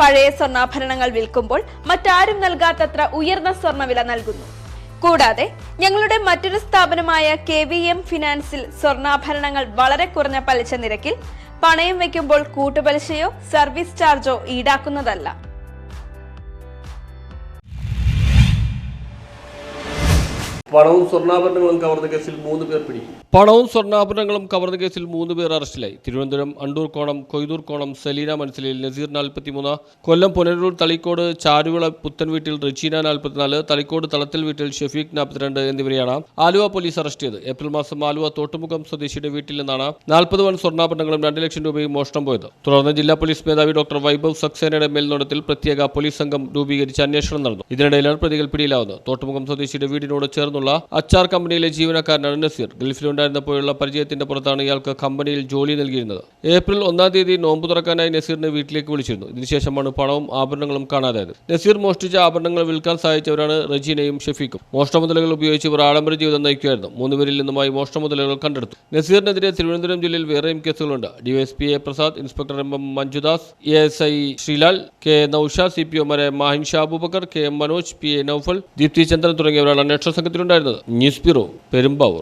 പഴയ സ്വർണാഭരണങ്ങൾ വിൽക്കുമ്പോൾ മറ്റാരും നൽകാത്തത്ര ഉയർന്ന സ്വർണവില നൽകുന്നു. കൂടാതെ ഞങ്ങളുടെ മറ്റൊരു സ്ഥാപനമായ കെ വി എം ഫിനാൻസിൽ സ്വർണാഭരണങ്ങൾ വളരെ കുറഞ്ഞ പലിശ നിരക്കിൽ പണയം വയ്ക്കുമ്പോൾ കൂട്ടുപലിശയോ സർവീസ് ചാർജോ ഈടാക്കുന്നതല്ല. പണവും സ്വർണാഭരണങ്ങളും കവർന്ന കേസിൽ മൂന്ന് പേർ പിടിക്കും. പണവും സ്വർണാഭരണങ്ങളും കവർന്ന കേസിൽ മൂന്ന് പേർ അറസ്റ്റിലായി. തിരുവനന്തപുരം അണ്ടൂർക്കോണം കൊയ്തൂർക്കോണം സലീന മനസ്സിലിൽ നസീർ നാൽപ്പത്തിമൂന്ന് കൊല്ലം പുനരൂർ തളിക്കോട് ചാരുവിള പുത്തൻ വീട്ടിൽ റിച്ചീന നാൽപ്പത്തിനാല് തളിക്കോട് തളത്തിൽ വീട്ടിൽ ഷെഫീഖ് നാൽപ്പത്തിരണ്ട് എന്നിവരെയാണ് ആലുവ പോലീസ് അറസ്റ്റ് ചെയ്തത്. ഏപ്രിൽ മാസം ആലുവ തോട്ടുമുഖം സ്വദേശിയുടെ വീട്ടിൽ നിന്നാണ് നാൽപ്പത് വൺ സ്വർണാഭരണങ്ങളും രണ്ട് ലക്ഷം രൂപയും മോഷണം പോയത്. തുടർന്ന് ജില്ലാ പോലീസ് മേധാവി ഡോക്ടർ വൈഭവ് സക്സേനയുടെ മേൽനോട്ടത്തിൽ പ്രത്യേക പോലീസ് സംഘം രൂപീകരിച്ച് അന്വേഷണം നടന്നു. ഇതിനിടയിലാണ് പ്രതികൾ പിടിയിലാവുന്നത്. തോട്ടുമുഖം സ്വദേശിയുടെ വീടിനോട് ചേർന്നുള്ള അച്ചാർ കമ്പനിയിലെ ജീവനക്കാരനാണ് നസീർ. ഗൾഫിലുണ്ടായിരുന്നപ്പോഴുള്ള പരിചയത്തിന്റെ പുറത്താണ് ഇയാൾക്ക് കമ്പനിയിൽ ജോലി നൽകിയിരുന്നത്. ഏപ്രിൽ ഒന്നാം തീയതി നോമ്പ് തുറക്കാനായി നസീറിനെ വീട്ടിലേക്ക് വിളിച്ചിരുന്നു. ഇതിനുശേഷമാണ് പണവും ആഭരണങ്ങളും കാണാതായത്. നസീർ മോഷ്ടിച്ച ആഭരണങ്ങൾ വിൽക്കാൻ സഹായിച്ചവരാണ് റജീനയും ഷെഫീഖും. മോഷണ മുതലുകൾ ഉപയോഗിച്ച് ഇവർ ആഡംബര ജീവിതം നയിക്കുമായിരുന്നു മൂന്നുപേരിൽ നിന്നുമായി മോഷണ മുതലുകൾ കണ്ടെടുത്തു. നസീറിനെതിരെ തിരുവനന്തപുരം ജില്ലയിൽ വേറെയും കേസുകളുണ്ട്. DYSP A Prasad inspector M M Manjudas A S I Sreelal K Nousha C P ഒമാരെ Mahin Shah Aboobacker K M Manoj P A Noufal Deepthi Chandran തുടങ്ങിയവരാണ് അന്വേഷണ സംഘത്തിലുണ്ടായിരുന്നത് ന്യൂസ് ബ്യൂറോ പെരുമ്പാവൂർ.